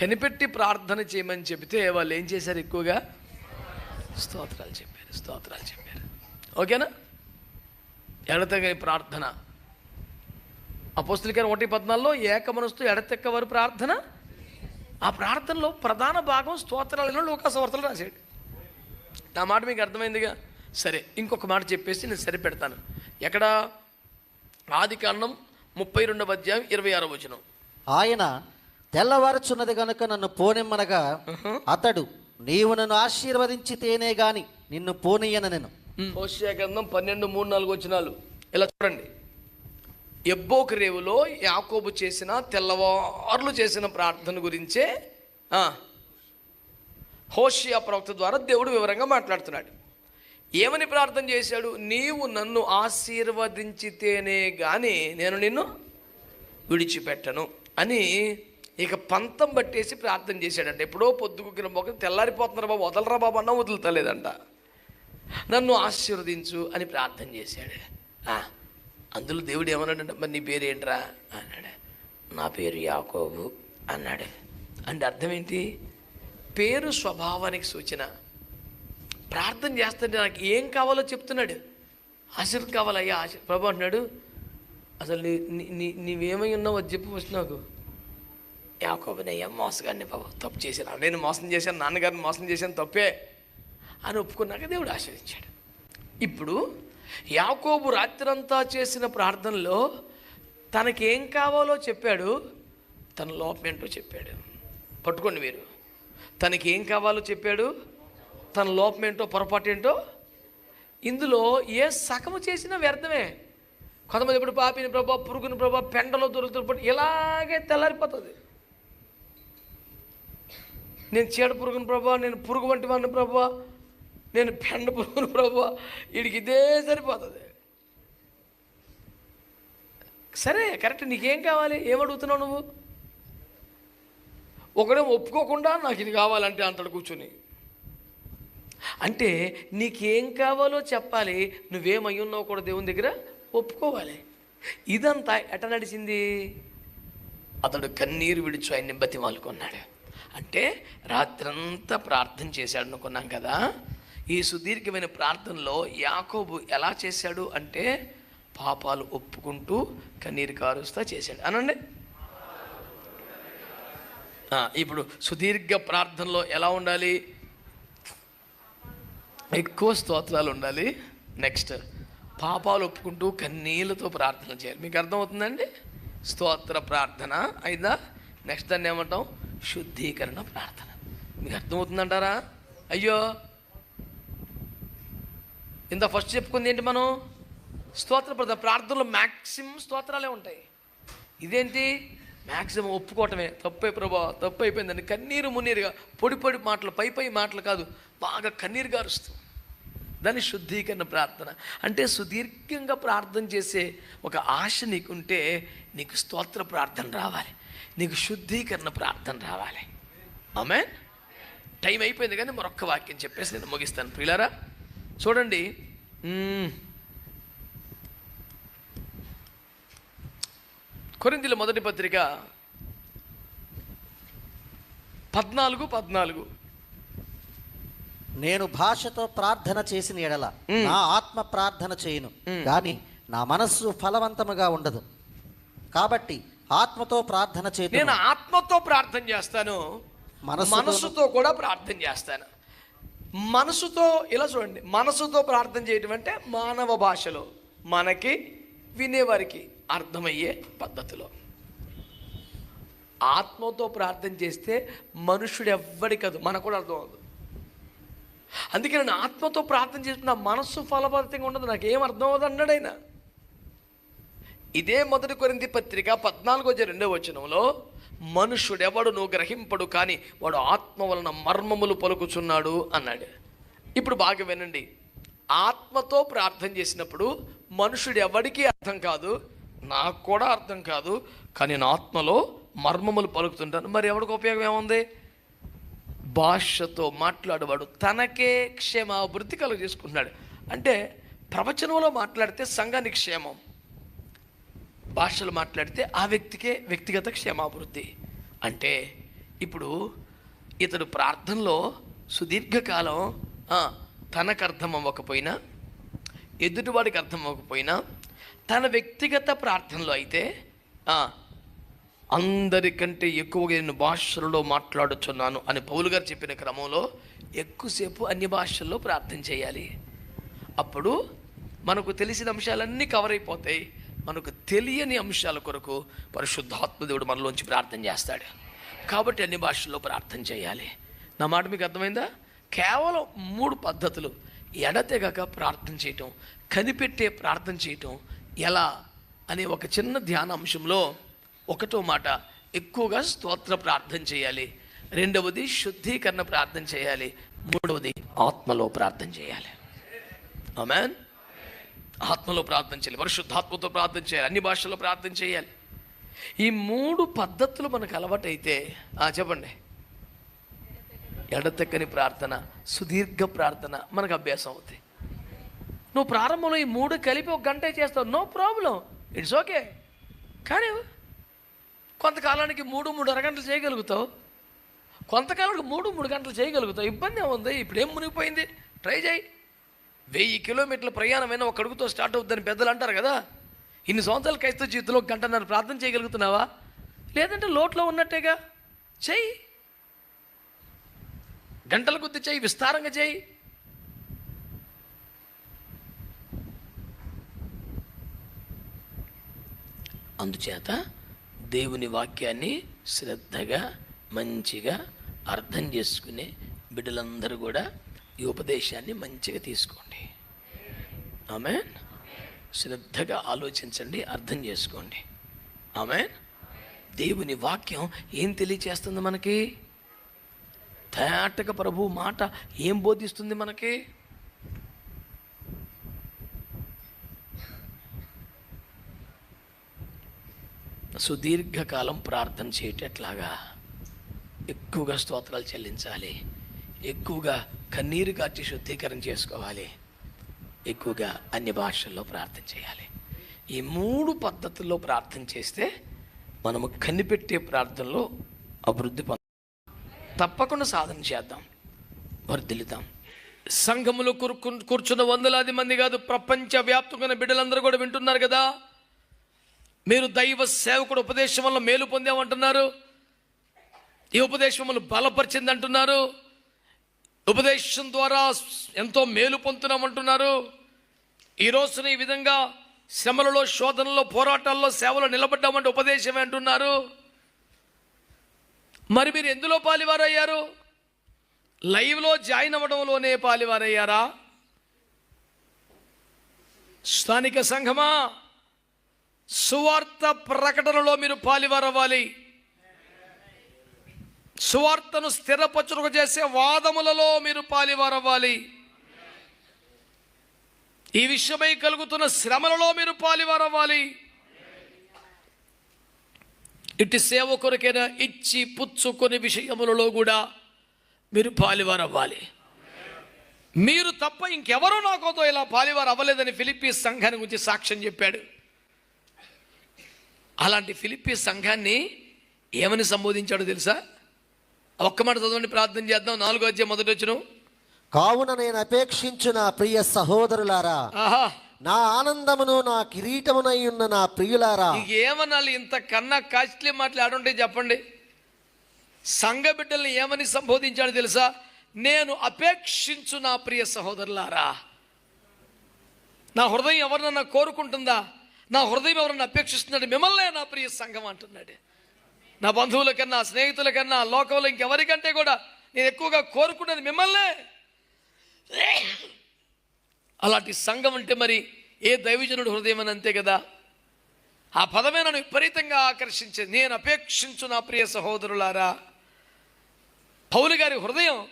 కనిపెట్టి ప్రార్థన చేయమని చెబితే వాళ్ళు ఏం చేశారు ఎక్కువగా? స్తోత్రాలు చెప్పారు స్తోత్రాలు చెప్పారు. ఓకేనా? ఎడతెగని ప్రార్థన. అపోస్తులికైన ఒకటి పద్నాలుగులో ఏకమనస్తూ ఎడతెక్కవారు ప్రార్థన. ఆ ప్రార్థనలో ప్రధాన భాగం స్తోత్రాలను లోకాసవార్తలు రాశాడు. నా మాట మీకు అర్థమైందిగా? సరే ఇంకొక మాట చెప్పేసి నేను సరిపెడతాను. ఎక్కడ? ఆది కాండం ముప్పై రెండవ అధ్యాయం ఇరవై ఆరో వచనం. ఆయన తెల్లవారుచున్నది గనుక నన్ను పోనిమ్మనగా అతడు నీవు నన్ను ఆశీర్వదించితేనే గాని నిన్ను పోనీయన నేను. హోషియా గ్రంథం పన్నెండు మూడు నాలుగు వచనాలు. ఇలా చూడండి. ఎబ్బోకు రేవులో యాకోబు చేసిన తెల్లవార్లు చేసిన ప్రార్థన గురించే ఆ, హోషియా ప్రవక్త ద్వారా దేవుడు వివరంగా మాట్లాడుతున్నాడు. ఏమని ప్రార్థన చేశాడు? నీవు నన్ను ఆశీర్వదించితేనే గాని నేను నిన్ను విడిచిపెట్టను అని ఇక పంతం పట్టేసి ప్రార్థన చేశాడంట. ఎప్పుడో పొద్దుకుకిన మొక్కలు తెల్లారిపోతున్నారు బాబు. వదలరా బాబు అన్న వదులుతలేదంట. నన్ను ఆశీర్వదించు అని ప్రార్థన చేశాడు. అందులో దేవుడు ఏమన్నాడంటే? మరి నీ పేరు ఏంట్రా అన్నాడు. నా పేరు యాకోబు అన్నాడు. అంటే అర్థం ఏంటి? పేరు స్వభావానికి సూచన. ప్రార్థన చేస్తుంటే నాకు ఏం కావాలో చెప్తున్నాడు. ఆశీర్వాదం కావాలయ్యా ఆశీర్ ప్రభు అంటున్నాడు అసలు నీ నీ- నీవేమై ఉన్నావో చెప్పు ఫస్ట్ నాకు. యాకోబునయ్యా మోసగాడిని బాబు తప్పు చేశాను. నేను మోసం చేశాను నాన్నగారిని మోసం చేశాను తప్పే అని ఒప్పుకున్నాక దేవుడు ఆశీర్వదించాడు. ఇప్పుడు యాకోబు రాత్రంతా చేసిన ప్రార్థనలో తనకేం కావాలో చెప్పాడు తన లోపం ఏంటో చెప్పాడు. పట్టుకోండి మీరు. తనకి ఏం కావాలో చెప్పాడు తన లోపం ఏంటో పొరపాటు ఏంటో. ఇందులో ఏ సగము చేసినా వ్యర్థమే. కొంతమంది ఇప్పుడు పాపిని ప్రభా పురుగుని ప్రభా పెండలో దొరుకుతున్నప్పుడు ఇలాగే తెల్లారిపోతుంది. నేను చీడ పురుగుని ప్రభా నేను పురుగు వంటి వాడిని ప్రభా నేను పెండ పురుగును ప్రభా వీడికి ఇదే సరిపోతుంది. సరే కరెక్ట్ నీకేం కావాలి? ఏమడుగుతున్నావు నువ్వు? ఒకడే ఒప్పుకోకుండా నాకు ఇది కావాలంటే అంతడు కూర్చొని. అంటే నీకేం కావాలో చెప్పాలి నువ్వేమై ఉన్నావు కూడా దేవుని దగ్గర? ఒప్పుకోవాలి. ఇదంతా ఎట నడిచింది? అతడు కన్నీరు విడిచి ఆయన్ని బతిమాలుకున్నాడు. అంటే రాత్రంతా ప్రార్థన చేశాడు అనుకున్నాం కదా. ఈ సుదీర్ఘమైన ప్రార్థనలో యాకోబు ఎలా చేశాడు అంటే పాపాలు ఒప్పుకుంటూ కన్నీరు కారుస్తా చేశాడు. అనండి. ఇప్పుడు సుదీర్ఘ ప్రార్థనలో ఎలా ఉండాలి? ఎక్కువ స్తోత్రాలు ఉండాలి. నెక్స్ట్ పాపాలు ఒప్పుకుంటూ కన్నీళ్ళతో ప్రార్థన చేయాలి. మీకు అర్థమవుతుందండి? స్తోత్ర ప్రార్థన అయిందా నెక్స్ట్ దాన్ని ఏమంటాం? శుద్ధీకరణ ప్రార్థన. మీకు అర్థమవుతుందంటారా? అయ్యో! ఇంత ఫస్ట్ చెప్పుకుంది ఏంటి మనం? స్తోత్ర ప్రార్థన. ప్రార్థనలో మ్యాక్సిమం స్తోత్రాలే ఉంటాయి. ఇదేంటి? మ్యాక్సిమం ఒప్పుకోవటమే. తప్పై ప్రభా తప్పు అయిపోయిందని కన్నీరు మున్నీరుగా పొడి పొడి మాటలు పై పై మాటలు కాదు బాగా కన్నీరు గారుస్తూ. దాన్ని శుద్ధీకరణ ప్రార్థన. అంటే సుదీర్ఘంగా ప్రార్థన చేసే ఒక ఆశ నీకుంటే నీకు స్తోత్ర ప్రార్థన రావాలి. నీకు శుద్ధీకరణ ప్రార్థన రావాలి. ఆమె టైం అయిపోయింది కానీ మరొక్క వాక్యం చెప్పేసి నేను ముగిస్తాను. ప్రియులారా చూడండి. మ్మ్. కొరింథీల మొదటి పత్రిక పద్నాలుగు పద్నాలుగు. నేను భాషతో ప్రార్థన చేసిన ఎడల నా ఆత్మ ప్రార్థన చేయను. కానీ నా మనస్సు ఫలవంతముగా ఉండదు. కాబట్టి ఆత్మతో ప్రార్థన నేను చేతును ఆత్మతో ప్రార్థన చేస్తాను. మనసుతో కూడా ప్రార్థన చేస్తాను. మనసుతో ఇలా చూడండి మనసుతో ప్రార్థన చేయటం అంటే మానవ భాషలో మనకి వినేవారికి అర్థమయ్యే పద్ధతిలో. ఆత్మతో ప్రార్థన చేస్తే మనుషుడు ఎవ్వడి కాదు మనకు కూడా అర్థం అవుతుంది అందుకే నేను ఆత్మతో ప్రార్థన చేస్తే నా మనస్సు ఫలభరితంగా ఉండదు నాకు ఏం అర్థం అవ్వదు అన్నాడు ఆయన. ఇదే మొదటి కొరింది పత్రిక పద్నాలుగో రెండో వచనంలో మనుషుడెవడును గ్రహింపడు కానీ వాడు ఆత్మ వలన మర్మములు పలుకుచున్నాడు అన్నాడు. ఇప్పుడు బాగా వినండి. ఆత్మతో ప్రార్థన చేసినప్పుడు మనుషుడు ఎవడికి అర్థం కాదు నాకు కూడా అర్థం కాదు కానీ నా ఆత్మలో మర్మములు పలుకుతుంటాను. మరి ఎవరికి ఉపయోగం ఏముంది? భాషతో మాట్లాడేవాడు తనకే క్షేమాభివృద్ధి కలుగు చేసుకుంటున్నాడు అంటే ప్రవచనంలో మాట్లాడితే సంఘానికి క్షేమం భాషలు మాట్లాడితే ఆ వ్యక్తికే వ్యక్తిగత క్షేమాభివృద్ధి. అంటే ఇప్పుడు ఇతడు ప్రార్థనలో సుదీర్ఘకాలం తనకు అర్థం అవ్వకపోయినా ఎదుటివాడికి అర్థం అవ్వకపోయినా తన వ్యక్తిగత ప్రార్థనలో అయితే అందరికంటే ఎక్కువగా నేను భాషలలో మాట్లాడుచున్నాను అని పౌలు గారు చెప్పిన క్రమంలో ఎక్కువసేపు అన్ని భాషల్లో ప్రార్థన చేయాలి. అప్పుడు మనకు తెలిసిన అంశాలన్నీ కవర్ అయిపోతాయి. మనకు తెలియని అంశాల కొరకు పరిశుద్ధాత్మదేవుడు మనలోంచి ప్రార్థన చేస్తాడు. కాబట్టి అన్ని భాషల్లో ప్రార్థన చేయాలి. నా మాట మీకు అర్థమైందా? కేవలం మూడు పద్ధతులు. ఎడతెగక ప్రార్థన చేయటం కనిపెట్టే ప్రార్థన చేయటం ఎలా అనే ఒక చిన్న ధ్యాన అంశంలో ఒకటో మాట ఎక్కువగా స్తోత్ర ప్రార్థన చేయాలి. రెండవది శుద్ధీకరణ ప్రార్థన చేయాలి. మూడవది ఆత్మలో ప్రార్థన చేయాలి. ఆమెన్? ఆత్మలో ప్రార్థన చేయాలి పరిశుద్ధాత్మతో ప్రార్థన చేయాలి అన్ని భాషల్లో ప్రార్థన చేయాలి. ఈ మూడు పద్ధతులు మనకు అలవాటైతే ఆ, చెప్పండి. ఎడతెక్కని ప్రార్థన సుదీర్ఘ ప్రార్థన మనకు అభ్యాసం అవుతాయి. నువ్వు ప్రారంభంలో ఈ మూడు కలిపి ఒక గంట చేస్తావు నో ప్రాబ్లం ఇట్స్ ఓకే. కానీ కొంతకాలానికి మూడు మూడు అరగంటలు చేయగలుగుతావు. కొంతకాలానికి మూడు మూడు గంటలు చేయగలుగుతావు. ఇబ్బంది ఏముంది? ఇప్పుడు ఏం మునిగిపోయింది? ట్రై చేయి. వెయ్యి కిలోమీటర్ల ప్రయాణమైన ఒక అడుగుతో స్టార్ట్ అవుతుందని పెద్దలు అంటారు కదా. ఇన్ని సంవత్సరాల క్రైస్తవ జీవితంలో గంటన్నర ప్రార్థన చేయగలుగుతున్నావా? లేదంటే లోట్లో ఉన్నట్టేగా? చెయ్యి. గంటల కొద్ది చేయి విస్తారంగా చేయి అందుచేత దేవుని వాక్యాన్ని శ్రద్ధగా మంచిగా అర్థం చేసుకునే బిడ్డలందరూ కూడా ఈ ఉపదేశాన్ని మంచిగా తీసుకోండి. ఆమె శ్రద్ధగా ఆలోచించండి అర్థం చేసుకోండి. ఆమె దేవుని వాక్యం ఏం తెలియచేస్తుంది మనకి? తేటక ప్రభు మాట ఏం బోధిస్తుంది మనకి? సుదీర్ఘకాలం ప్రార్థన చేయటట్లాగా ఎక్కువగా స్తోత్రాలు చెల్లించాలి. ఎక్కువగా కన్నీరు కార్చి శుద్ధీకరణ చేసుకోవాలి. ఎక్కువగా అన్ని భాషల్లో ప్రార్థన చేయాలి. ఈ మూడు పద్ధతుల్లో ప్రార్థన చేస్తే మనము కనిపెట్టే ప్రార్థనలో అభివృద్ధి పొంద తప్పకుండా సాధన చేద్దాం. వర్ధిల్లుతాం సంఘములో కూర్చు కూర్చున్న వందలాది మంది కాదు ప్రపంచ వ్యాప్తంగా బిడ్డలందరూ కూడా వింటున్నారు కదా? మీరు దైవ సేవకుడు ఉపదేశం వల్ల మేలు పొందామంటున్నారు. ఈ ఉపదేశం మమ్మల్ని బలపరిచింది అంటున్నారు ఉపదేశం ద్వారా ఎంతో మేలు పొందుతున్నామంటున్నారు. ఈ రోజున ఈ విధంగా శ్రమలలో శోధనలో పోరాటాల్లో సేవలో నిలబడ్డామంటే ఉపదేశమే అంటున్నారు. మరి మీరు ఎందులో పాలివారయ్యారు? లైవ్లో జాయిన్ అవ్వడంలోనే పాలివారయ్యారా? స్థానిక సంఘమా? సువార్త ప్రకటనలో మీరు పాలివారవ్వాలి. సువార్తను స్థిరపచురుకు చేసే వాదములలో మీరు పాలివారవ్వాలి. ఈ విషయమై కలుగుతున్న శ్రమలలో మీరు పాలివారవ్వాలి. ఇటు సేవ కొరకైనా ఇచ్చి పుచ్చుకొని విషయములలో కూడా మీరు పాలివారవ్వాలి. మీరు తప్ప ఇంకెవరూ నాకోతో ఇలా పాలివారు అవ్వలేదని ఫిలిపీస్ సంఘాన్ని గురించి సాక్ష్యం చెప్పాడు. అలాంటి ఫిలిపీస్ సంఘాన్ని ఏమని సంబోధించాడో తెలుసా? ఒక్క మాట చదవండి ప్రార్థన చేద్దాం. నాలుగో అధ్యాయం మొదటి వచ్చిన కావున నేను అపేక్షించు నా ప్రియ సహోదరులారా నా ఆనందమును నా కిరీటమునై ఉన్న నా ప్రియులారా. ఏమనాలి? ఇంత కన్నా కాస్ట్లీ మాట్లాడుంటే చెప్పండి. సంఘ బిడ్డల్ని ఏమని సంబోధించాడు తెలుసా? నేను అపేక్షించు నా ప్రియ సహోదరులారా. నా హృదయం ఎవరినన్నా కోరుకుంటుందా? నా హృదయం ఎవరన్నా అపేక్షిస్తున్నాడు? మిమ్మల్నే నా ప్రియ సంఘం అంటున్నాడు. నా బంధువుల కన్నా స్నేహితుల కన్నా లోకంలో ఇంకెవరికంటే కూడా నేను ఎక్కువగా కోరుకునేది మిమ్మల్నే. అలాంటి సంఘం అంటే మరి ఏ దైవజనుడు హృదయం అని అంతే కదా? ఆ పదమే నన్ను విపరీతంగా ఆకర్షించేది. నేను అపేక్షించు నా ప్రియ సహోదరులారా పౌలు గారి హృదయం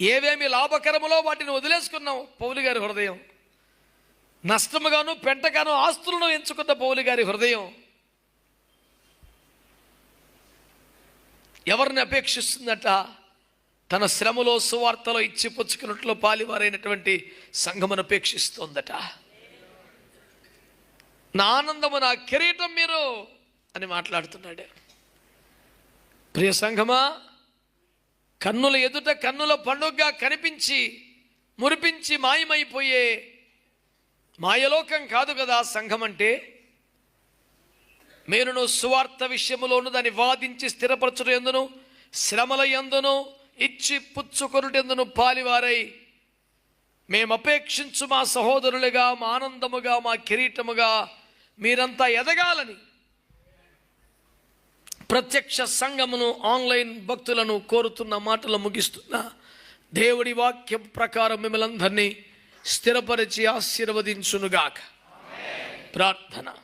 ఏవేమి లాభకరములో వాటిని వదిలేసుకున్నాం పౌలు గారి హృదయం. నష్టముగాను పెంటగాను ఆస్తులను ఎంచుకున్న పౌలు గారి హృదయం. ఎవరిని అపేక్షిస్తుందట? తన శ్రమలో సువార్తలో ఇచ్చి పుచ్చుకున్నట్లు పాలివారైనటువంటి సంఘమును అపేక్షిస్తోందట. నా ఆనందము నా కిరీటం మీరు అని మాట్లాడుతున్నాడు. ప్రియ సంఘమా కన్నుల ఎదుట కన్నుల పండుగగా కనిపించి మురిపించి మాయమైపోయే మాయలోకం కాదు కదా సంఘం అంటే మీరును సువార్త విషయములోను దాన్ని వాదించి స్థిరపరచుట ఎందును? శ్రమల ఎందును? ఇచ్చి పుచ్చుకొనుటెందును? పాలివారై. మేము అపేక్షించు మా సహోదరులుగా మా ఆనందముగా మా కిరీటముగా మీరంతా ఎదగాలని ప్రత్యక్ష సంఘమును ఆన్లైన్ భక్తులను కోరుతున్న మాటలు ముగిస్తున్న. దేవుడి వాక్యం ప్రకారం మిమ్మల్ని అందరినీ స్థిరపరిచి ఆశీర్వదించునుగాక. ప్రార్థన.